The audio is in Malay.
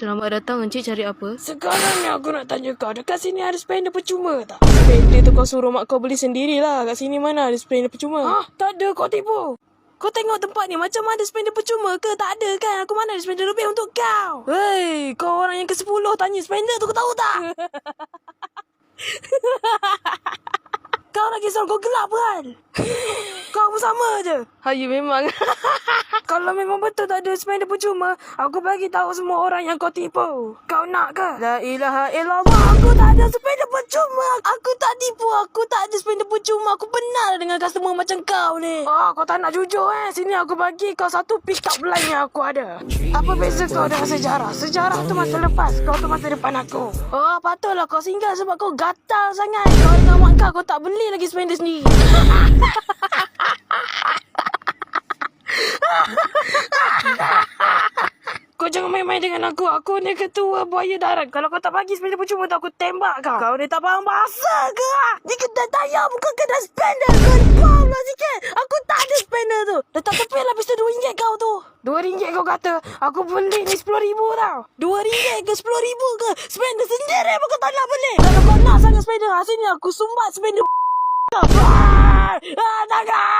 Selamat datang, Encik cari apa? Sekarang ni aku nak tanya kau, dekat sini ada spender percuma tak? Spender tu kau suruh mak kau beli sendirilah. Kat sini mana ada spender percuma? Hah? Tak ada, kau tipu. Kau tengok tempat ni macam ada spender percuma ke? Tak ada kan? Aku mana ada spender lebih untuk kau? Hei, kau orang yang ke-10 tanya spender tu kau tahu tak? kau nak kisah kau gelap kan? kau pun sama je. Hayu memang. Kalau memang betul tak ada spender percuma, aku bagi tahu semua orang yang kau tipu. Kau nak ke? La ilaha illallah, aku tak ada spender percuma. Aku tak tipu, aku tak ada spender percuma. Aku benar dengan customer macam kau ni. Oh, kau tak nak jujur eh. Sini aku bagi kau satu pick up line yang aku ada. Apa beza kau dengan sejarah? Sejarah tu masa lepas, kau tu masa depan aku. Oh, patutlah kau singgah sebab kau gatal sangat. Kau dengan mak kau, kau tak beli lagi spender sendiri. Kau jangan main-main dengan aku. Aku ni ketua buaya darat. Kalau kau tak bagi spender percuma tu, aku tembak kau. Kau ni tak faham bahasa ke? Ni kedai tayar bukan kedai spender. Confirm lah sikit. Aku tak ada spender tu. Letak tepi lah pistol RM2 kau tu. RM2 kau kata. Aku beli ni RM10,000 tau. RM2 ke RM10,000 ke? Spender sendiri pun kau tak nak beli. Kalau kau nak sangat spender, sini aku sumbat spender Ah, ah, jangan!